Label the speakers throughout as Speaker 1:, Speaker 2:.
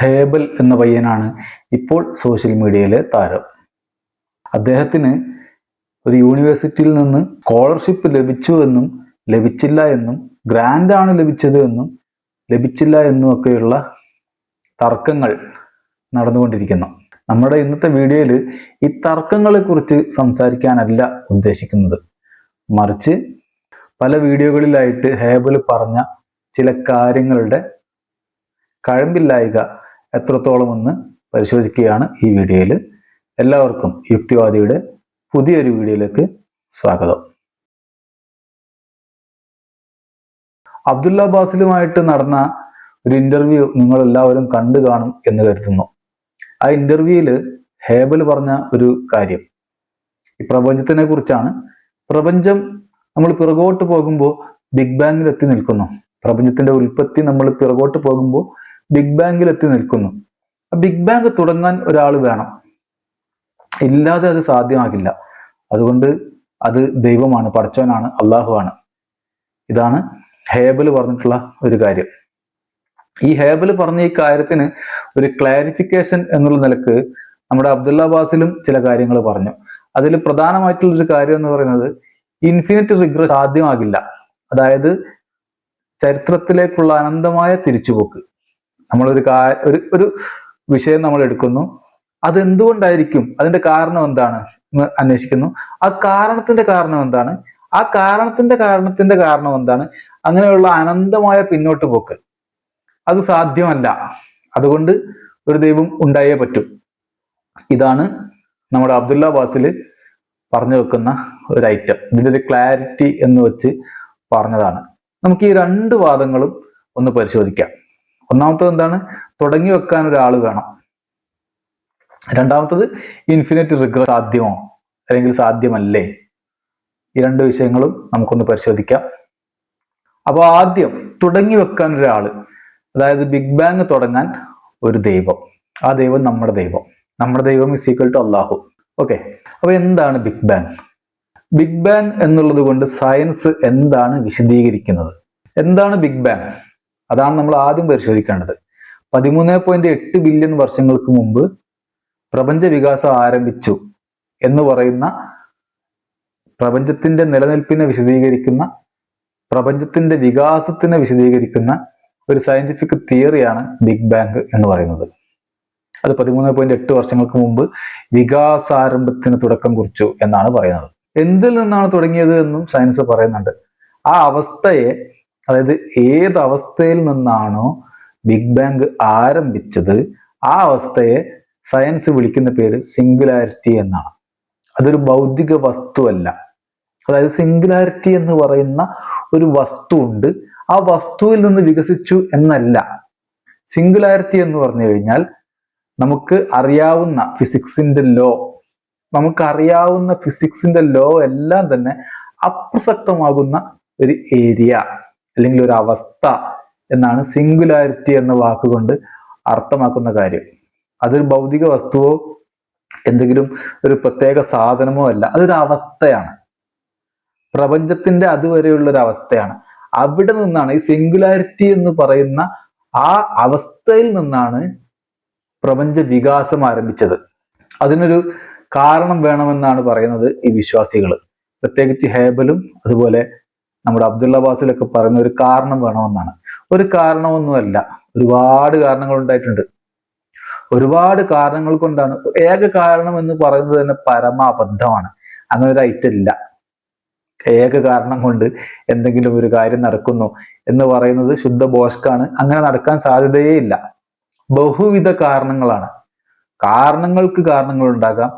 Speaker 1: ഹേബൽ എന്ന പയ്യനാണ് ഇപ്പോൾ സോഷ്യൽ മീഡിയയിലെ താരം. അദ്ദേഹത്തിന് ഒരു യൂണിവേഴ്സിറ്റിയിൽ നിന്ന് സ്കോളർഷിപ്പ് ലഭിച്ചു എന്നും ലഭിച്ചില്ല എന്നും ഗ്രാൻഡ് ആണ് ലഭിച്ചത് എന്നും ലഭിച്ചില്ല എന്നും ഒക്കെയുള്ള തർക്കങ്ങൾ നടന്നുകൊണ്ടിരിക്കുന്നു. നമ്മുടെ ഇന്നത്തെ വീഡിയോയിൽ ഈ തർക്കങ്ങളെ കുറിച്ച് സംസാരിക്കാനല്ല ഉദ്ദേശിക്കുന്നത്. മറിച്ച് പല വീഡിയോകളിലായിട്ട് ഹേബൽ പറഞ്ഞ ചില കാര്യങ്ങളുടെ കഴമ്പില്ലായിക എത്രത്തോളമെന്ന് പരിശോധിക്കുകയാണ് ഈ വീഡിയോയിൽ എല്ലാവർക്കും യുക്തിവാദിയുടെ പുതിയൊരു വീഡിയോയിലേക്ക് സ്വാഗതം. അബ്ദുല്ല ബാസിലുമായിട്ട് നടന്ന ഒരു ഇന്റർവ്യൂ നിങ്ങൾ എല്ലാവരും കണ്ടു കാണും എന്ന് കരുതുന്നു. ആ ഇന്റർവ്യൂവിൽ ഹേബൽ പറഞ്ഞ ഒരു കാര്യം. ഈ പ്രപഞ്ചത്തിനെ കുറിച്ചാണ്. പ്രപഞ്ചം നമ്മൾ പിറകോട്ട് പോകുമ്പോൾ ബിഗ് ബാങ്ങിൽ എത്തി നിൽക്കുന്നു. പ്രപഞ്ചത്തിന്റെ ഉൽപ്പത്തി നമ്മൾ പിറകോട്ട് പോകുമ്പോൾ ബിഗ് ബാങ്കിൽ എത്തി നിൽക്കുന്നു. ബിഗ് ബാങ്ക് തുടങ്ങാൻ ഒരാൾ വേണം. ഇല്ലാതെ അത് സാധ്യമാകില്ല. അതുകൊണ്ട് അത് ദൈവമാണ് പടച്ചവനാണ് അള്ളാഹുവാണ്. ഇതാണ് ഹേബൽ പറഞ്ഞിട്ടുള്ള ഒരു കാര്യം. ഈ ഹേബൽ പറഞ്ഞ ഈ കാര്യത്തിന് ഒരു ക്ലാരിഫിക്കേഷൻ എന്നുള്ള നിലയ്ക്ക് നമ്മുടെ അബ്ദുള്ള ബാസിലും ചില കാര്യങ്ങൾ പറഞ്ഞു. അതിൽ പ്രധാനമായിട്ടുള്ള ഒരു കാര്യം എന്ന് പറയുന്നത് ഇൻഫിനിറ്റ് റിഗ്രസ് സാധ്യമാകില്ല. അതായത് ചരിത്രത്തിലേക്കുള്ള അനന്തമായ തിരിച്ചുപോക്ക്. നമ്മളൊരു കാ ഒരു ഒരു വിഷയം നമ്മൾ എടുക്കുന്നു അതെന്തുകൊണ്ടായിരിക്കും? അതിന്റെ കാരണം എന്താണ്? എന്ന് അന്വേഷിക്കുന്നു. ആ കാരണത്തിന്റെ കാരണം എന്താണ്? ആ കാരണത്തിന്റെ കാരണത്തിന്റെ കാരണം എന്താണ്? അങ്ങനെയുള്ള അനന്തമായ പിന്നോട്ട് പോക്ക്. അത് സാധ്യമല്ല. അതുകൊണ്ട് ഒരു ദൈവം ഉണ്ടായേ പറ്റൂ. ഇതാണ് നമ്മുടെ അബ്ദുല്ല ബാസിൽ പറഞ്ഞു വെക്കുന്ന ഒരു ഐറ്റം ഇതിന്റെ ഒരു ക്ലാരിറ്റി എന്ന് വെച്ച് പറഞ്ഞതാണ്. നമുക്ക് ഈ രണ്ട് വാദങ്ങളും ഒന്ന് പരിശോധിക്കാം. ഒന്നാമത്തത് എന്താണ്? തുടങ്ങി വെക്കാൻ ഒരാൾ വേണം. രണ്ടാമത്തത് ഇൻഫിനിറ്റ് റിഗ്രസ് സാധ്യമോ? അല്ലെങ്കിൽ സാധ്യമല്ലേ? ഈ രണ്ട് വിഷയങ്ങളും നമുക്കൊന്ന് പരിശോധിക്കാം. അപ്പോൾ ആദ്യം തുടങ്ങി വെക്കാൻ ഒരാൾ അതായത് ബിഗ് ബാങ് തുടങ്ങാൻ ഒരു ദൈവം. ആ ദൈവം നമ്മുടെ ദൈവം. നമ്മുടെ ദൈവം is equal to Allah okay അപ്പൊ എന്താണ് ബിഗ് ബാങ് ബിഗ് ബാങ് എന്നുള്ളത് കൊണ്ട് സയൻസ് എന്താണ് വിശദീകരിക്കുന്നത്? എന്താണ് ബിഗ് ബാങ് അതാണ് നമ്മൾ ആദ്യം പരിശോധിക്കേണ്ടത്. പതിമൂന്ന് പോയിന്റ് എട്ട് ബില്യൺ വർഷങ്ങൾക്ക് മുമ്പ് പ്രപഞ്ച വികാസം ആരംഭിച്ചു എന്ന് പറയുന്ന പ്രപഞ്ചത്തിന്റെ നിലനിൽപ്പിനെ വിശദീകരിക്കുന്ന പ്രപഞ്ചത്തിന്റെ വികാസത്തിനെ വിശദീകരിക്കുന്ന ഒരു സയന്റിഫിക് തിയറിയാണ് ബിഗ് ബാങ്ക് എന്ന് പറയുന്നത്. അത് പതിമൂന്ന് പോയിന്റ് എട്ട് വർഷങ്ങൾക്ക് മുമ്പ് വികാസാരംഭത്തിന് തുടക്കം കുറിച്ചു എന്നാണ് പറയുന്നത്. എന്തിൽ നിന്നാണ് തുടങ്ങിയത് എന്നും സയൻസ് പറയുന്നുണ്ട്. ആ അവസ്ഥയെ അതായത് ഏത് അവസ്ഥയിൽ നിന്നാണോ ബിഗ് ബാങ് ആരംഭിച്ചത് ആ അവസ്ഥയെ സയൻസ് വിളിക്കുന്ന പേര് സിംഗുലാരിറ്റി എന്നാണ്. അതൊരു ഭൗതിക വസ്തുവല്ല. അതായത് സിംഗുലാരിറ്റി എന്ന് പറയുന്ന ഒരു വസ്തു ഉണ്ട്. ആ വസ്തുവിൽ നിന്ന് വികസിച്ചു എന്നല്ല. സിംഗുലാരിറ്റി എന്ന് പറഞ്ഞു കഴിഞ്ഞാൽ നമുക്ക് അറിയാവുന്ന ഫിസിക്സിന്റെ ലോ നമുക്ക് അറിയാവുന്ന ഫിസിക്സിന്റെ ലോ എല്ലാം തന്നെ അപ്രസക്തമാകുന്ന ഒരു ഏരിയ. അല്ലെങ്കിൽ ഒരു അവസ്ഥ എന്നാണ് സിംഗുലാരിറ്റി എന്ന വാക്കുകൊണ്ട് അർത്ഥമാക്കുന്ന കാര്യം. അതൊരു ഭൗതിക വസ്തുവോ എന്തെങ്കിലും ഒരു പ്രത്യേക സാധനമോ അല്ല അതൊരു അവസ്ഥയാണ്. പ്രപഞ്ചത്തിന്റെ അതുവരെയുള്ള ഒരു അവസ്ഥയാണ് അവിടെ നിന്നാണ് ഈ സിംഗുലാരിറ്റി എന്ന് പറയുന്ന ആ അവസ്ഥയിൽ നിന്നാണ് പ്രപഞ്ച വികാസം ആരംഭിച്ചത്. അതിനൊരു കാരണം വേണമെന്നാണ് പറയുന്നത് ഈ വിശ്വാസികൾ പ്രത്യേകിച്ച് ഹേബലും അതുപോലെ നമ്മുടെ അബ്ദുള്ള ബാസിലൊക്കെ പറയുന്ന ഒരു കാരണം വേണമെന്നാണ്. ഒരു കാരണമൊന്നുമല്ല. ഒരുപാട് കാരണങ്ങൾ ഉണ്ടായിട്ടുണ്ട്. ഒരുപാട് കാരണങ്ങൾ കൊണ്ടാണ്. ഏക കാരണം എന്ന് പറയുന്നത് തന്നെ പരമാബദ്ധമാണ് അങ്ങനെ ഒരു ഐറ്റം ഇല്ല. ഏക കാരണം കൊണ്ട് എന്തെങ്കിലും ഒരു കാര്യം നടക്കുന്നു എന്ന് പറയുന്നത് ശുദ്ധ ബോഷ്കാണ് അങ്ങനെ നടക്കാൻ സാധ്യതയേ ഇല്ല ബഹുവിധ കാരണങ്ങളാണ്. കാരണങ്ങൾക്ക് കാരണങ്ങൾ ഉണ്ടാകാം.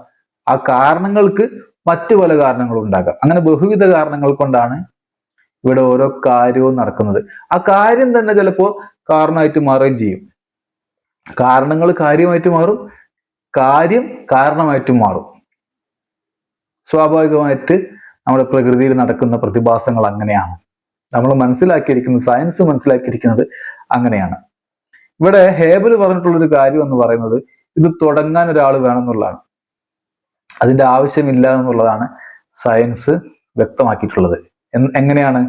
Speaker 1: ആ കാരണങ്ങൾക്ക് മറ്റു പല കാരണങ്ങളും ഉണ്ടാകാം. അങ്ങനെ ബഹുവിധ കാരണങ്ങൾ കൊണ്ടാണ് ഇവിടെ ഓരോ കാര്യവും നടക്കുന്നത്. ആ കാര്യം തന്നെ ചിലപ്പോൾ കാരണമായിട്ട് മാറുകയും ചെയ്യും. കാരണങ്ങൾ കാര്യമായിട്ട് മാറും. കാര്യം കാരണമായിട്ട് മാറും. സ്വാഭാവികമായിട്ട് നമ്മുടെ പ്രകൃതിയിൽ നടക്കുന്ന പ്രതിഭാസങ്ങൾ അങ്ങനെയാണ്. നമ്മൾ മനസ്സിലാക്കിയിരിക്കുന്നത് സയൻസ് മനസ്സിലാക്കിയിരിക്കുന്നത് അങ്ങനെയാണ്. ഇവിടെ ഹേബൽ പറഞ്ഞിട്ടുള്ളൊരു കാര്യം എന്ന് പറയുന്നത് ഇത് തുടങ്ങാൻ ഒരാൾ വേണമെന്നുള്ളതാണ്. അതിന്റെ ആവശ്യമില്ല എന്നുള്ളതാണ് സയൻസ് വ്യക്തമാക്കിയിട്ടുള്ളത്. എങ്ങനെയാണ്?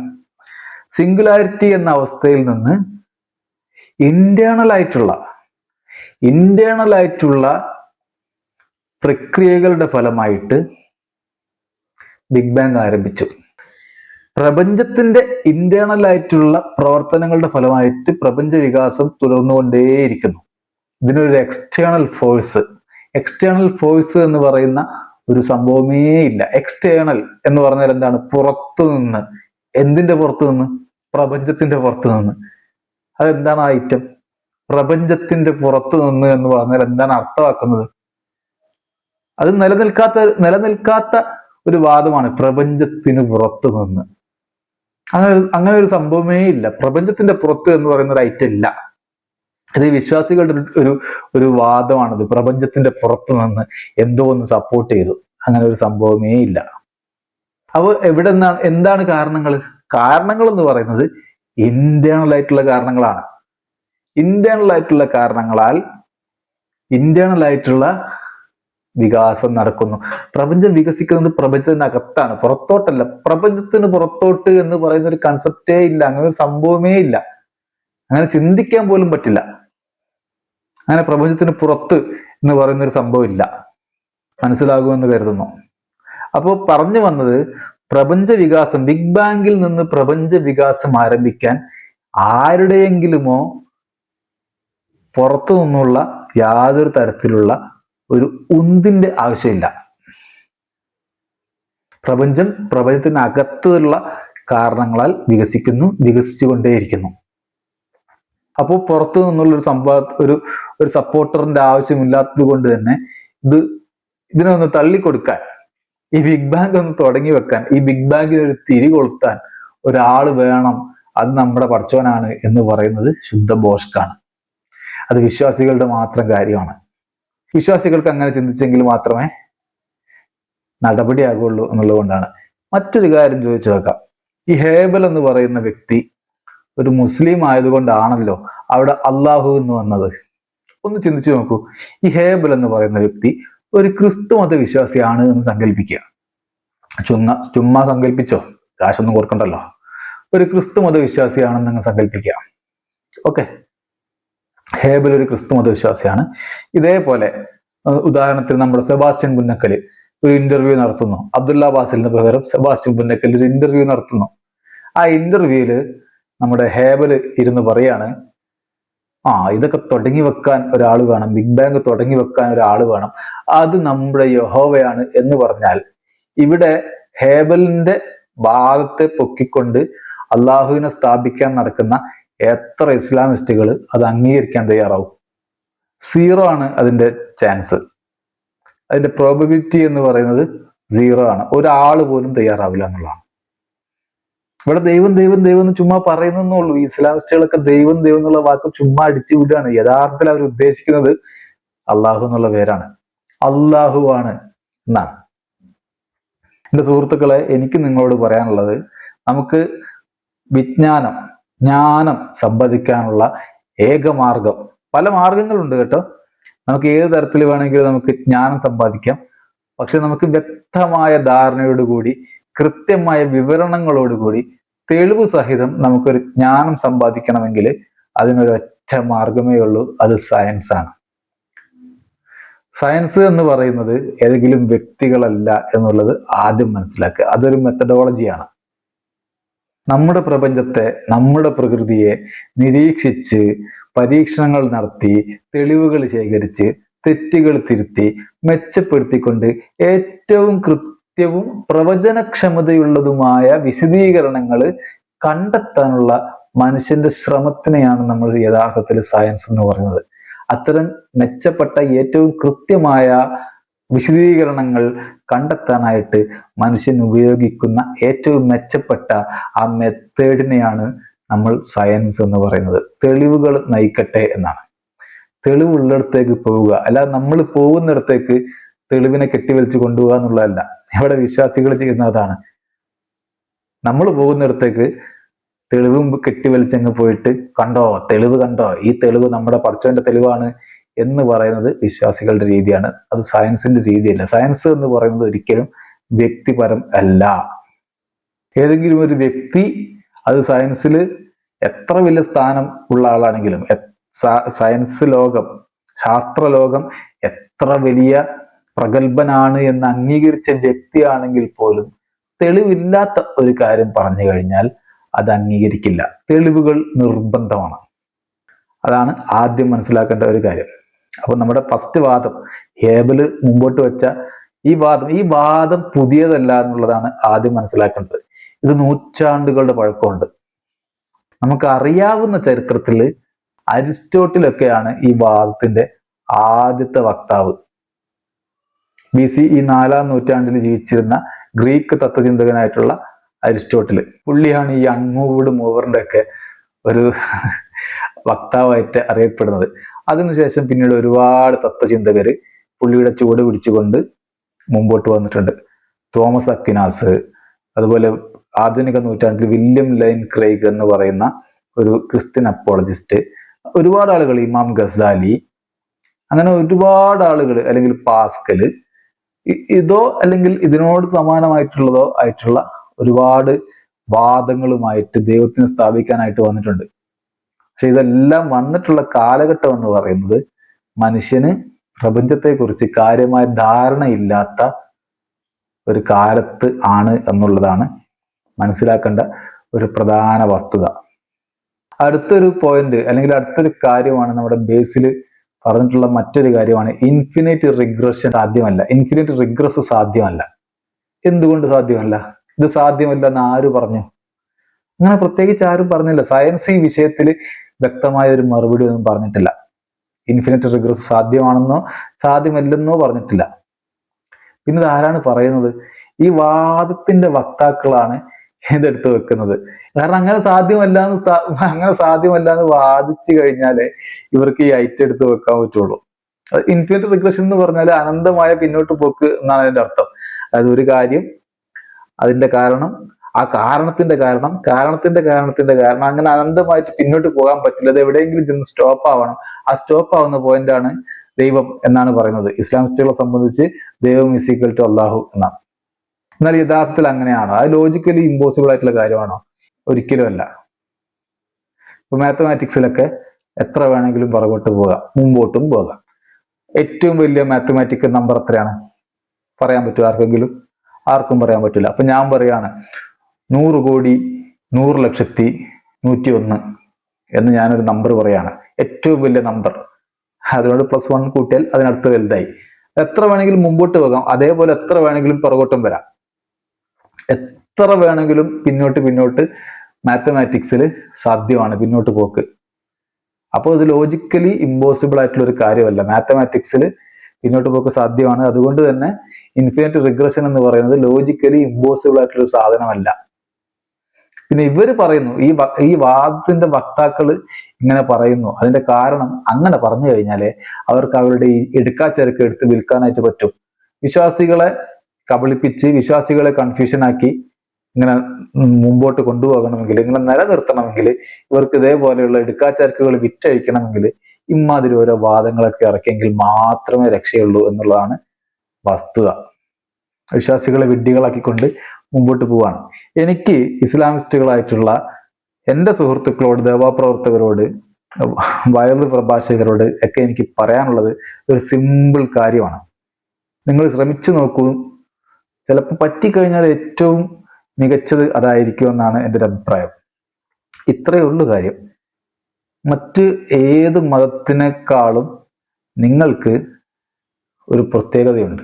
Speaker 1: സിംഗുലാരിറ്റി എന്ന അവസ്ഥയിൽ നിന്ന് ഇന്റേണൽ ആയിട്ടുള്ള ഇന്റേണൽ ആയിട്ടുള്ള പ്രക്രിയകളുടെ ഫലമായിട്ട് ബിഗ് ബാങ് ആരംഭിച്ചു. പ്രപഞ്ചത്തിന്റെ ഇന്റേണൽ ആയിട്ടുള്ള പ്രവർത്തനങ്ങളുടെ ഫലമായിട്ട് പ്രപഞ്ച വികാസം തുടർന്നുകൊണ്ടേയിരിക്കുന്നു. ഇതിനൊരു എക്സ്റ്റേണൽ ഫോഴ്സ് എക്സ്റ്റേണൽ ഫോഴ്സ് എന്ന് പറയുന്ന ഒരു സംഭവമേ ഇല്ല. എക്സ്റ്റേണൽ എന്ന് പറഞ്ഞാൽ എന്താണ്? പുറത്തു നിന്ന്. എന്തിന്റെ പുറത്തു നിന്ന്? പ്രപഞ്ചത്തിന്റെ പുറത്തു നിന്ന്. അതെന്താണ് ഐറ്റം പ്രപഞ്ചത്തിന്റെ പുറത്തു നിന്ന് എന്ന് പറഞ്ഞാൽ എന്താണ് അർത്ഥമാക്കുന്നത്? അത് നിലനിൽക്കാത്ത നിലനിൽക്കാത്ത ഒരു വാദമാണ് പ്രപഞ്ചത്തിന് പുറത്തു നിന്ന്. അങ്ങനെ അങ്ങനെ ഒരു സംഭവമേ ഇല്ല. പ്രപഞ്ചത്തിന്റെ പുറത്ത് എന്ന് പറയുന്ന ഒരു ഐറ്റം ഇല്ല. ഇത് വിശ്വാസികളുടെ ഒരു- ഒരു വാദമാണത്. പ്രപഞ്ചത്തിന്റെ പുറത്തു നിന്ന് എന്തോ ഒന്ന് സപ്പോർട്ട് ചെയ്തു. അങ്ങനെ ഒരു സംഭവമേ ഇല്ല. അപ്പൊ എവിടെ നിന്നാണ് എന്താണ് കാരണങ്ങൾ കാരണങ്ങൾ എന്ന് പറയുന്നത് ഇന്റേണൽ ആയിട്ടുള്ള കാരണങ്ങളാണ്. ഇന്റേണൽ ആയിട്ടുള്ള കാരണങ്ങളാൽ ഇന്റേണൽ ആയിട്ടുള്ള വികാസം നടക്കുന്നു. പ്രപഞ്ചം വികസിക്കുന്നത് പ്രപഞ്ചത്തിനകത്താണ്. പുറത്തോട്ടല്ല. പ്രപഞ്ചത്തിന് പുറത്തോട്ട് എന്ന് പറയുന്ന ഒരു കൺസെപ്റ്റേ ഇല്ല. അങ്ങനെ ഒരു സംഭവമേ ഇല്ല. അങ്ങനെ ചിന്തിക്കാൻ പോലും പറ്റില്ല. അങ്ങനെ പ്രപഞ്ചത്തിന് പുറത്ത് എന്ന് പറയുന്ന ഒരു സംഭവം ഇല്ല. മനസ്സിലാകുമെന്ന് കരുതുന്നു. അപ്പോൾ പറഞ്ഞു വന്നത് പ്രപഞ്ച വികാസം ബിഗ് ബാങ്കിൽ നിന്ന് പ്രപഞ്ച വികാസം ആരംഭിക്കാൻ ആരുടെയെങ്കിലുമോ പുറത്തു നിന്നുള്ള യാതൊരു തരത്തിലുള്ള ഒരു ഉന്തിന്റെ ആവശ്യമില്ല. പ്രപഞ്ചം പ്രപഞ്ചത്തിനകത്തുള്ള കാരണങ്ങളാൽ വികസിക്കുന്നു വികസിച്ചുകൊണ്ടേയിരിക്കുന്നു. അപ്പോൾ പുറത്തു നിന്നുള്ള ഒരു സംഭവ ഒരു ഒരു സപ്പോർട്ടറിന്റെ ആവശ്യമില്ലാത്തത് കൊണ്ട് തന്നെ ഇത് ഇതിനൊന്ന് തള്ളിക്കൊടുക്കാൻ ഈ ബിഗ് ബാങ്ക് ഒന്ന് തുടങ്ങി വെക്കാൻ ഈ ബിഗ് ബാങ്കിന് ഒരു തിരി കൊളുത്താൻ ഒരാൾ വേണം അത് നമ്മുടെ പഠിച്ചവനാണ് എന്ന് പറയുന്നത് ശുദ്ധ ബോഷ്കാണ് അത് വിശ്വാസികളുടെ മാത്രം കാര്യമാണ്. വിശ്വാസികൾക്ക് അങ്ങനെ ചിന്തിച്ചെങ്കിൽ മാത്രമേ നടപടിയാകുള്ളൂ എന്നുള്ളതുകൊണ്ടാണ് മറ്റൊരു കാര്യം ചോദിച്ചു നോക്കാം. ഈ ഹേബൽ എന്ന് പറയുന്ന വ്യക്തി ഒരു മുസ്ലിം ആയതുകൊണ്ടാണല്ലോ അവിടെ അള്ളാഹു എന്ന് വന്നത്. ഒന്ന് ചിന്തിച്ചു നോക്കൂ. ഈ ഹേബൽ എന്ന് പറയുന്ന വ്യക്തി ഒരു ക്രിസ്തു മത വിശ്വാസിയാണ് എന്ന് സങ്കല്പിക്കുക ചുന്ന ചുമ്മാ സങ്കല്പിച്ചോ കാശൊന്നും കൊടുക്കണ്ടല്ലോ. ഒരു ക്രിസ്തു മത വിശ്വാസിയാണെന്ന് അങ്ങ് സങ്കല്പിക്കുക ഓക്കെ. ഹേബൽ ഒരു ക്രിസ്തു മത വിശ്വാസിയാണ് ഇതേപോലെ ഉദാഹരണത്തിന് നമ്മുടെ സെബാസ്റ്റ്യൻ പുന്നക്കൽ ഒരു ഇന്റർവ്യൂ നടത്തുന്നു. അബ്ദുല്ല ബാസിലിന് പകരം സെബാസ്റ്റ്യൻ പുന്നക്കൽ ഒരു ഇന്റർവ്യൂ നടത്തുന്നു. ആ ഇന്റർവ്യൂവിൽ നമ്മുടെ ഹേബൽ ഇരുന്ന് പറയാണ് ആ ഇതൊക്കെ തുടങ്ങി വെക്കാൻ ഒരാൾ വേണം ബിഗ് ബാങ് തുടങ്ങി വെക്കാൻ ഒരാൾ വേണം. അത് നമ്മുടെ യഹോവയാണ് എന്ന് പറഞ്ഞാൽ ഇവിടെ ഹേബലിന്റെ ഭാഗത്തെ പൊക്കിക്കൊണ്ട് അള്ളാഹുവിനെ സ്ഥാപിക്കാൻ നടക്കുന്ന എത്ര ഇസ്ലാമിസ്റ്റുകൾ അത് അംഗീകരിക്കാൻ തയ്യാറാവും? സീറോ ആണ് അതിന്റെ ചാൻസ്. അതിന്റെ പ്രോബിലിറ്റി എന്ന് പറയുന്നത് സീറോ ആണ്. ഒരാൾ പോലും തയ്യാറാവില്ല എന്നുള്ളതാണ്. ഇവിടെ ദൈവം ദൈവം ദൈവം എന്ന് ചുമ്മാ പറയുന്നേ ഉള്ളൂ. ഈ ഇസ്ലാമിസ്റ്റുകളൊക്കെ ദൈവം ദൈവം എന്നുള്ള വാക്ക് ചുമ്മാ അടിച്ചു വിടുകയാണ്. യഥാർത്ഥത്തിൽ അവർ ഉദ്ദേശിക്കുന്നത് അള്ളാഹു എന്നുള്ള പേരാണ്. അള്ളാഹു ആണ് എന്നാണ്. എന്റെ സുഹൃത്തുക്കളെ എനിക്ക് നിങ്ങളോട് പറയാനുള്ളത് നമുക്ക് വിജ്ഞാനം ജ്ഞാനം സമ്പാദിക്കാനുള്ള ഏക മാർഗം. പല മാർഗങ്ങളുണ്ട് കേട്ടോ. നമുക്ക് ഏത് തരത്തിൽ വേണമെങ്കിലും നമുക്ക് ജ്ഞാനം സമ്പാദിക്കാം. പക്ഷെ നമുക്ക് വ്യക്തമായ ധാരണയോടുകൂടി കൃത്യമായ വിവരണങ്ങളോടുകൂടി തെളിവ് സഹിതം നമുക്കൊരു ജ്ഞാനം സമ്പാദിക്കണമെങ്കിൽ അതിനൊരൊറ്റ മാർഗമേ ഉള്ളൂ അത് സയൻസ് ആണ്. സയൻസ് എന്ന് പറയുന്നത് ഏതെങ്കിലും വ്യക്തികളല്ല എന്നുള്ളത് ആദ്യം മനസ്സിലാക്കുക. അതൊരു മെത്തഡോളജിയാണ് നമ്മുടെ പ്രപഞ്ചത്തെ നമ്മുടെ പ്രകൃതിയെ നിരീക്ഷിച്ച് പരീക്ഷണങ്ങൾ നടത്തി തെളിവുകൾ ശേഖരിച്ച് തെറ്റുകൾ തിരുത്തി മെച്ചപ്പെടുത്തിക്കൊണ്ട് ഏറ്റവും കൃത്യവും പ്രവചനക്ഷമതയുള്ളതുമായ വിശദീകരണങ്ങൾ കണ്ടെത്താനുള്ള മനുഷ്യന്റെ ശ്രമത്തിനെയാണ് നമ്മൾ യഥാർത്ഥത്തിൽ സയൻസ് എന്ന് പറയുന്നത്. അത്തരം മെച്ചപ്പെട്ട ഏറ്റവും കൃത്യമായ വിശദീകരണങ്ങൾ കണ്ടെത്താനായിട്ട് മനുഷ്യൻ ഉപയോഗിക്കുന്ന ഏറ്റവും മെച്ചപ്പെട്ട ആ മെത്തേഡിനെയാണ് നമ്മൾ സയൻസ് എന്ന് പറയുന്നത്. തെളിവുകൾ നയിക്കട്ടെ എന്നാണ്. തെളിവുള്ളിടത്തേക്ക് പോവുക. അല്ലാതെ നമ്മൾ പോകുന്നിടത്തേക്ക് തെളിവിനെ കെട്ടിവലിച്ച് കൊണ്ടുപോകുക എന്നുള്ളതല്ല. ഇവിടെ വിശ്വാസികൾ ചെയ്യുന്നതാണ് നമ്മൾ പോകുന്നിടത്തേക്ക് തെളിവും കെട്ടിവലിച്ചങ്ങ് പോയിട്ട് കണ്ടോ തെളിവ് കണ്ടോ ഈ തെളിവ് നമ്മുടെ പഠിച്ചവന്റെ തെളിവാണ് എന്ന് പറയുന്നത് വിശ്വാസികളുടെ രീതിയാണ്. അത് സയൻസിന്റെ രീതിയല്ല. സയൻസ് എന്ന് പറയുന്നത് ഒരിക്കലും വ്യക്തിപരം അല്ല. ഏതെങ്കിലും ഒരു വ്യക്തി അത് സയൻസിൽ എത്ര വലിയ സ്ഥാനം ഉള്ള ആളാണെങ്കിലും സയൻസ് ലോകം ശാസ്ത്രലോകം എത്ര വലിയ പ്രഗത്ഭനാണ് എന്ന് അംഗീകരിച്ച വ്യക്തിയാണെങ്കിൽ പോലും തെളിവില്ലാത്ത ഒരു കാര്യം പറഞ്ഞു കഴിഞ്ഞാൽ അത് അംഗീകരിക്കില്ല. തെളിവുകൾ നിർബന്ധമാണ്. അതാണ് ആദ്യം മനസ്സിലാക്കേണ്ട ഒരു കാര്യം. അപ്പൊ നമ്മുടെ ഫസ്റ്റ് വാദം ഹേബൽ മുമ്പോട്ട് വെച്ച ഈ വാദം ഈ വാദം പുതിയതല്ല എന്നുള്ളതാണ് ആദ്യം മനസ്സിലാക്കേണ്ടത്. ഇത് നൂറ്റാണ്ടുകളുടെ പഴക്കമുണ്ട്. നമുക്ക് അറിയാവുന്ന ചരിത്രത്തിൽ അരിസ്റ്റോട്ടിലൊക്കെയാണ് ഈ വാദത്തിന്റെ ആദ്യത്തെ വക്താവ്. ബി സി ഈ നാലാം നൂറ്റാണ്ടിൽ ജീവിച്ചിരുന്ന ഗ്രീക്ക് തത്വചിന്തകനായിട്ടുള്ള അരിസ്റ്റോട്ടിൽ പുള്ളിയാണ് ഈ അൺമൂവ്ഡ് മൂവറിന്റെ ഒക്കെ ഒരു വക്താവായിട്ട് അറിയപ്പെടുന്നത്. അതിനുശേഷം പിന്നീട് ഒരുപാട് തത്വചിന്തകര് പുള്ളിയുടെ ചുവട് പിടിച്ചുകൊണ്ട് മുമ്പോട്ട് വന്നിട്ടുണ്ട്. തോമസ് അക്വിനാസ് അതുപോലെ ആധുനിക നൂറ്റാണ്ടിൽ വില്യം ലൈൻ ക്രൈഗ് എന്ന് പറയുന്ന ഒരു ക്രിസ്ത്യൻ അപ്പോളജിസ്റ്റ് ഒരുപാട് ആളുകൾ ഇമാം ഗസാലി അങ്ങനെ ഒരുപാട് ആളുകൾ അല്ലെങ്കിൽ പാസ്കൽ ഇതോ അല്ലെങ്കിൽ ഇതിനോട് സമാനമായിട്ടുള്ളതോ ആയിട്ടുള്ള ഒരുപാട് വാദങ്ങളുമായിട്ട് ദൈവത്തിനെ സ്ഥാപിക്കാനായിട്ട് വന്നിട്ടുണ്ട്. പക്ഷെ ഇതെല്ലാം വന്നിട്ടുള്ള കാലഘട്ടം എന്ന് പറയുന്നത് മനുഷ്യന് പ്രപഞ്ചത്തെക്കുറിച്ച് കാര്യമായ ധാരണയില്ലാത്ത ഒരു കാലത്ത് ആണ് എന്നുള്ളതാണ് മനസ്സിലാക്കേണ്ട ഒരു പ്രധാന വസ്തുത. അടുത്തൊരു പോയിന്റ് അല്ലെങ്കിൽ അടുത്തൊരു കാര്യമാണ് നമ്മുടെ ബേസിൽ പറഞ്ഞിട്ടുള്ള മറ്റൊരു കാര്യമാണ് ഇൻഫിനിറ്റ് റിഗ്രഷൻ സാധ്യമല്ല. ഇൻഫിനിറ്റ് റിഗ്രസ് സാധ്യമല്ല. എന്തുകൊണ്ട് സാധ്യമല്ല? ഇത് സാധ്യമല്ല എന്ന് ആര് പറഞ്ഞു? അങ്ങനെ പ്രത്യേകിച്ച് ആരും പറഞ്ഞില്ല. സയൻസ് ഈ വിഷയത്തിൽ വ്യക്തമായ ഒരു മറുപടി ഒന്നും പറഞ്ഞിട്ടില്ല. ഇൻഫിനിറ്റ് റിഗ്രസ് സാധ്യമാണെന്നോ സാധ്യമല്ലെന്നോ പറഞ്ഞിട്ടില്ല. പിന്നെ ആരാണ് പറയുന്നത്? ഈ വാദത്തിന്റെ വക്താക്കളാണ് ഇതെടുത്ത് വെക്കുന്നത്. കാരണം അങ്ങനെ സാധ്യമല്ല എന്ന് അങ്ങനെ സാധ്യമല്ല എന്ന് വാദിച്ചു കഴിഞ്ഞാലേ ഇവർക്ക് ഈ ഐറ്റം എടുത്ത് വെക്കാൻ പറ്റുള്ളൂ. ഇൻഫിനിറ്റ് റിഗ്രഷൻ എന്ന് പറഞ്ഞാൽ അനന്തമായ പിന്നോട്ട് പോക്ക് എന്നാണ് അതിന്റെ അർത്ഥം. അതായത് ഒരു കാര്യം അതിന്റെ കാരണം ആ കാരണത്തിന്റെ കാരണം കാരണത്തിന്റെ കാരണത്തിന്റെ കാരണം അങ്ങനെ അനന്തമായിട്ട് പിന്നോട്ട് പോകാൻ പറ്റില്ല. അത് എവിടെയെങ്കിലും ചെന്ന് സ്റ്റോപ്പ് ആവണം. ആ സ്റ്റോപ്പ് ആവുന്ന പോയിന്റാണ് ദൈവം എന്നാണ് പറയുന്നത്. ഇസ്ലാമിസ്റ്റുകളെ സംബന്ധിച്ച് ദൈവം ഇസ് ഈക്വൽ ടു അള്ളാഹു എന്നാണ്. എന്നാൽ യഥാർത്ഥത്തിൽ അങ്ങനെയാണോ? അത് ലോജിക്കലി ഇമ്പോസിബിൾ ആയിട്ടുള്ള കാര്യമാണോ? ഒരിക്കലും അല്ല. ഇപ്പൊ മാത്തമാറ്റിക്സിലൊക്കെ എത്ര വേണമെങ്കിലും പുറകോട്ട് പോകാം മുമ്പോട്ടും പോകാം. ഏറ്റവും വലിയ മാത്തമാറ്റിക്കൽ നമ്പർ എത്രയാണ്? പറയാൻ പറ്റുമോ ആർക്കെങ്കിലും? ആർക്കും പറയാൻ പറ്റില്ല. അപ്പൊ ഞാൻ പറയാണ് നൂറ് കോടി നൂറ് ലക്ഷത്തി നൂറ്റി ഒന്ന് എന്ന് ഞാനൊരു നമ്പർ പറയാണ്. ഏറ്റവും വലിയ നമ്പർ അതിനോട് പ്ലസ് വൺ കൂട്ടിയാൽ അതിനടുത്ത് വലുതായി. എത്ര വേണമെങ്കിലും മുമ്പോട്ട് പോകാം അതേപോലെ എത്ര വേണമെങ്കിലും പുറകോട്ടും വരാം. എത്ര വേണമെങ്കിലും പിന്നോട്ട് പിന്നോട്ട് മാത്തമാറ്റിക്സിൽ സാധ്യമാണ് പിന്നോട്ട് പോക്ക്. അപ്പോൾ ഇത് ലോജിക്കലി ഇമ്പോസിബിൾ ആയിട്ടുള്ള ഒരു കാര്യമല്ല. മാത്തമാറ്റിക്സിൽ പിന്നോട്ട് പോക്ക് സാധ്യമാണ്. അതുകൊണ്ട് തന്നെ ഇൻഫിനിറ്റ് റിഗ്രഷൻ എന്ന് പറയുന്നത് ലോജിക്കലി ഇമ്പോസിബിൾ ആയിട്ടുള്ള ഒരു സാധനമല്ല. പിന്നെ ഇവർ പറയുന്നു ഈ ഈ വാദത്തിന്റെ വക്താക്കൾ ഇങ്ങനെ പറയുന്നു. അതിന്റെ കാരണം അങ്ങനെ പറഞ്ഞു കഴിഞ്ഞാൽ അവർക്ക് അവരുടെ ഈ എടുക്കാച്ചരക്ക് എടുത്ത് വിൽക്കാനായിട്ട് പറ്റും. വിശ്വാസികളെ കബളിപ്പിച്ച് വിശ്വാസികളെ കൺഫ്യൂഷൻ ആക്കി ഇങ്ങനെ മുമ്പോട്ട് കൊണ്ടുപോകണമെങ്കിൽ ഇങ്ങനെ നിലനിർത്തണമെങ്കിൽ ഇവർക്ക് ഇതേപോലെയുള്ള എടുക്കാച്ചരക്കുകൾ വിറ്റഴിക്കണമെങ്കിൽ ഇമാതിരി ഓരോ വാദങ്ങളൊക്കെ ഇറക്കിയെങ്കിൽ മാത്രമേ രക്ഷയുള്ളൂ എന്നുള്ളതാണ് വസ്തുത. വിശ്വാസികളെ വിഡ്ഢികളാക്കിക്കൊണ്ട് മുമ്പോട്ട് പോവാണ്. എനിക്ക് ഇസ്ലാമിസ്റ്റുകളായിട്ടുള്ള എന്റെ സുഹൃത്തുക്കളോട് ദേവാപ്രവർത്തകരോട് വയറു പ്രഭാഷകരോട് ഒക്കെ എനിക്ക് പറയാനുള്ളത് ഒരു സിമ്പിൾ കാര്യമാണ്. നിങ്ങൾ ശ്രമിച്ചു നോക്കൂ ചിലപ്പോൾ പറ്റിക്കഴിഞ്ഞാൽ ഏറ്റവും മികച്ചത് അതായിരിക്കും എന്നാണ് എന്റെ ഒരു അഭിപ്രായം. ഇത്രയേ ഉള്ളൂ കാര്യം. മറ്റ് ഏത് മതത്തിനേക്കാളും നിങ്ങൾക്ക് ഒരു പ്രത്യേകതയുണ്ട്.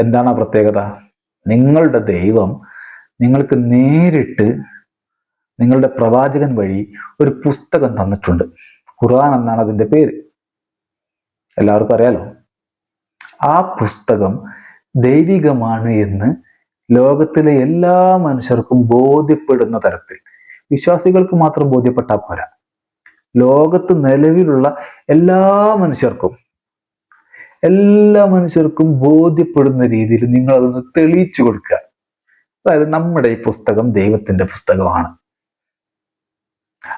Speaker 1: എന്താണ് ആ പ്രത്യേകത? നിങ്ങളുടെ ദൈവം നിങ്ങൾക്ക് നേരിട്ട് നിങ്ങളുടെ പ്രവാചകൻ വഴി ഒരു പുസ്തകം തന്നിട്ടുണ്ട്. ഖുർആൻ എന്നാണ് അതിന്റെ പേര്. എല്ലാവർക്കും അറിയാലോ? ആ പുസ്തകം ദൈവികമാണ് എന്ന് ലോകത്തിലെ എല്ലാ മനുഷ്യർക്കും ബോധ്യപ്പെടുന്ന തരത്തിൽ. വിശ്വാസികൾക്ക് മാത്രം ബോധ്യപ്പെട്ടാൽ പോരാ. ലോകത്ത് നിലവിലുള്ള എല്ലാ മനുഷ്യർക്കും എല്ലാ മനുഷ്യർക്കും ബോധ്യപ്പെടുന്ന രീതിയിൽ നിങ്ങൾ അതൊന്ന് തെളിയിച്ചു കൊടുക്കുക. അതായത് നമ്മുടെ ഈ പുസ്തകം ദൈവത്തിന്റെ പുസ്തകമാണ്.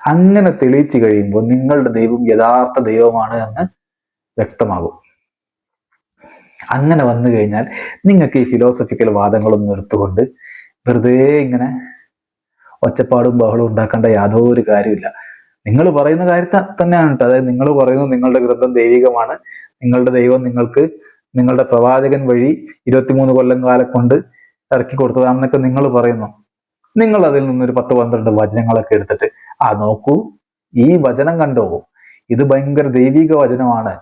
Speaker 1: അങ്ങനെ തെളിയിച്ചു കഴിയുമ്പോൾ നിങ്ങളുടെ ദൈവം യഥാർത്ഥ ദൈവമാണ് എന്ന് വ്യക്തമാകും. അങ്ങനെ വന്നു കഴിഞ്ഞാൽ നിങ്ങൾക്ക് ഈ ഫിലോസഫിക്കൽ വാദങ്ങളൊന്നും എടുത്തുകൊണ്ട് വെറുതെ ഇങ്ങനെ ഒച്ചപ്പാടും ബഹളവും ഉണ്ടാക്കേണ്ട യാതൊരു കാര്യമില്ല നിങ്ങൾ പറയുന്ന കാര്യത്തെ തന്നെയാണ് കേട്ടോ. അതായത് നിങ്ങൾ പറയുന്നത് നിങ്ങളുടെ ഗ്രന്ഥം ദൈവികമാണ്. നിങ്ങളുടെ ദൈവം നിങ്ങൾക്ക് നിങ്ങളുടെ പ്രവാചകൻ വഴി ഇരുപത്തിമൂന്ന് കൊല്ലം കാലം കൊണ്ട് ഇറക്കി കൊടുത്തതാണെന്നൊക്കെ നിങ്ങൾ പറയുന്നു. നിങ്ങൾ അതിൽ നിന്നൊരു പത്ത് പന്ത്രണ്ട് വചനങ്ങളൊക്കെ എടുത്തിട്ട് ആ നോക്കൂ ഈ വചനം കണ്ടോ? ഇത് ഭയങ്കര ദൈവിക വചനമാണ്.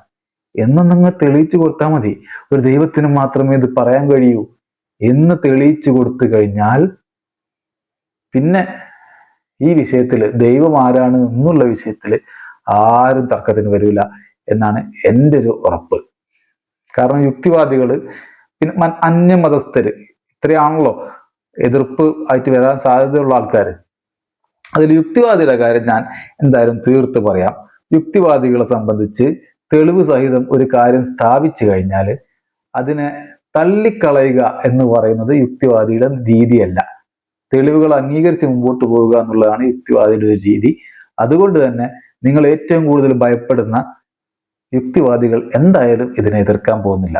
Speaker 1: എന്ന് നിങ്ങൾ തെളിയിച്ചു കൊടുത്താൽ മതി. ഒരു ദൈവത്തിന് മാത്രമേ ഇത് പറയാൻ കഴിയൂ. എന്ന് തെളിയിച്ചു കൊടുത്തു കഴിഞ്ഞാൽ പിന്നെ ഈ വിഷയത്തിൽ ദൈവം ആരാണ് എന്നുള്ള വിഷയത്തിൽ ആരും തർക്കത്തിന് വരില്ല എന്നാണ് എന്റെ ഒരു ഉറപ്പ്. കാരണം യുക്തിവാദികൾ പിന്നെ അന്യമതസ്ഥര് ഇത്രയാണല്ലോ എതിർപ്പ് ആയിട്ട് വരാൻ സാധ്യതയുള്ള ആൾക്കാർ അതിൽ യുക്തിവാദിയുടെ കാര്യം ഞാൻ എന്തായാലും തീർത്ത് പറയാം. യുക്തിവാദികളെ സംബന്ധിച്ച് തെളിവ് സഹിതം ഒരു കാര്യം സ്ഥാപിച്ചു കഴിഞ്ഞാൽ അതിനെ തള്ളിക്കളയുക എന്ന് പറയുന്നത് യുക്തിവാദിയുടെ രീതിയല്ല. തെളിവുകൾ അംഗീകരിച്ച് മുമ്പോട്ട് പോവുക എന്നുള്ളതാണ് യുക്തിവാദിയുടെ ഒരു രീതി. അതുകൊണ്ട് തന്നെ നിങ്ങൾ ഏറ്റവും കൂടുതൽ ഭയപ്പെടുന്ന യുക്തിവാദികൾ എന്തായാലും ഇതിനെ എതിർക്കാൻ പോകുന്നില്ല.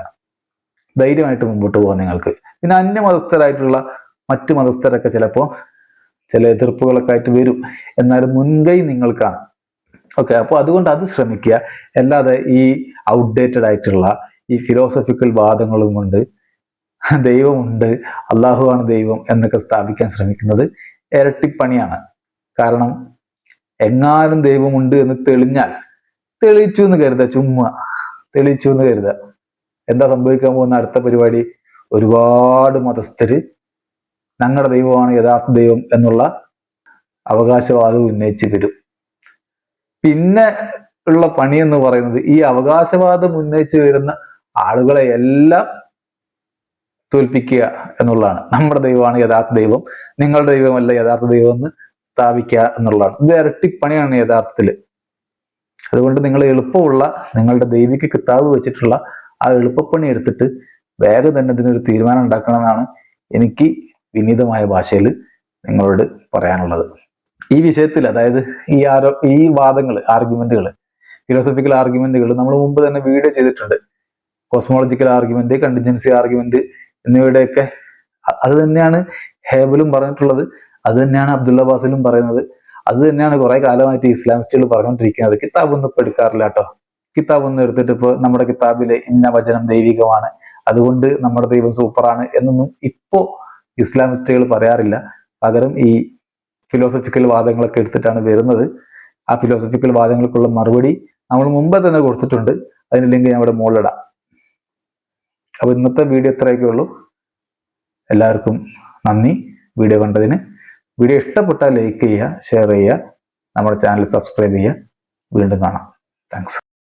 Speaker 1: ധൈര്യമായിട്ട് മുമ്പോട്ട് പോകാം നിങ്ങൾക്ക്. പിന്നെ അന്യമതസ്ഥരായിട്ടുള്ള മറ്റു മതസ്ഥരൊക്കെ ചിലപ്പോൾ ചില എതിർപ്പുകളൊക്കെ ആയിട്ട് വരും. എന്നാലും മുൻകൈ നിങ്ങൾക്കാണ് ഓക്കെ അപ്പോൾ അതുകൊണ്ട് അത് ശ്രമിക്കുക. അല്ലാതെ ഈ ഔട്ട്ഡേറ്റഡ് ആയിട്ടുള്ള ഈ ഫിലോസഫിക്കൽ വാദങ്ങളും കൊണ്ട് ദൈവമുണ്ട് അള്ളാഹുവാണ് ദൈവം എന്നൊക്കെ സ്ഥാപിക്കാൻ ശ്രമിക്കുന്നത് ഇരട്ടിപ്പണിയാണ്. കാരണം എങ്ങാനും ദൈവമുണ്ട് എന്ന് തെളിഞ്ഞാൽ തെളിയിച്ചു എന്ന് കരുതുക ചുമ്മാ തെളിയിച്ചു എന്ന് കരുതുക. എന്താ സംഭവിക്കാൻ പോകുന്ന അടുത്ത പരിപാടി? ഒരുപാട് മതസ്ഥര് ഞങ്ങളുടെ ദൈവമാണ് യഥാർത്ഥ ദൈവം എന്നുള്ള അവകാശവാദം ഉന്നയിച്ച് വരും പിന്നെ ഉള്ള പണി എന്ന് പറയുന്നത് ഈ അവകാശവാദം ഉന്നയിച്ചു വരുന്ന ആളുകളെ എല്ലാം തോൽപ്പിക്കുക എന്നുള്ളതാണ്. നമ്മുടെ ദൈവമാണ് യഥാർത്ഥ ദൈവം. നിങ്ങളുടെ ദൈവമല്ല യഥാർത്ഥ ദൈവം എന്ന് സ്ഥാപിക്കുക എന്നുള്ളതാണ്. ഇത് ഇരട്ടിപ്പണിയാണ് യഥാർത്ഥത്തിൽ അതുകൊണ്ട് നിങ്ങൾ എളുപ്പമുള്ള നിങ്ങളുടെ ദൈവിക കിതാബ് വെച്ചിട്ടുള്ള ആ എളുപ്പപ്പണി എടുത്തിട്ട് വേഗം തന്നെ ഇതിനൊരു തീരുമാനം ഉണ്ടാക്കണമെന്നാണ് എനിക്ക് വിനീതമായ ഭാഷയിൽ നിങ്ങളോട് പറയാനുള്ളത്. ഈ വിഷയത്തിൽ അതായത് ഈ ആരോ ഈ വാദങ്ങൾ ആർഗ്യുമെന്റുകൾ ഫിലോസഫിക്കൽ ആർഗ്യുമെന്റുകൾ നമ്മൾ മുമ്പ് തന്നെ വീഡിയോ ചെയ്തിട്ടുണ്ട്. കോസ്മോളജിക്കൽ ആർഗ്യുമെന്റ് കണ്ടിജൻസി ആർഗ്യുമെന്റ് എന്നിവയുടെയൊക്കെ അത് തന്നെയാണ് ഹേബലും പറഞ്ഞിട്ടുള്ളത്. അത് തന്നെയാണ് അബ്ദുള്ള ബാസിലും പറയുന്നത്. അത് തന്നെയാണ് കുറെ കാലമായിട്ട് ഇസ്ലാമിസ്റ്റുകൾ പറഞ്ഞുകൊണ്ടിരിക്കുന്നത്. കിതാബ് ഒന്നും ഇപ്പൊ എടുക്കാറില്ല കേട്ടോ. കിതാബ് ഒന്നും എടുത്തിട്ട് ഇപ്പൊ നമ്മുടെ കിതാബിലെ ഇന്ന വചനം ദൈവികമാണ്. അതുകൊണ്ട് നമ്മുടെ ദൈവം സൂപ്പറാണ് എന്നൊന്നും ഇപ്പോ ഇസ്ലാമിസ്റ്റുകൾ പറയാറില്ല. പകരം ഈ ഫിലോസഫിക്കൽ വാദങ്ങളൊക്കെ എടുത്തിട്ടാണ് വരുന്നത്. ആ ഫിലോസഫിക്കൽ വാദങ്ങൾക്കുള്ള മറുപടി നമ്മൾ മുമ്പേ തന്നെ കൊടുത്തിട്ടുണ്ട്. അതിന് ലിങ്ക് ഞാൻ ഇവിടെ മുകളിലിടാം അപ്പോൾ ഇന്നത്തെ വീഡിയോ ഇത്രയൊക്കെ ഉള്ളൂ. എല്ലാവർക്കും നന്ദി. വീഡിയോ കണ്ടതിന്. വീഡിയോ ഇഷ്ടപ്പെട്ടാൽ ലൈക്ക് ചെയ്യുക ഷെയർ ചെയ്യുക നമ്മുടെ ചാനൽ സബ്സ്ക്രൈബ് ചെയ്യുക. വീണ്ടും കാണാം. താങ്ക്സ്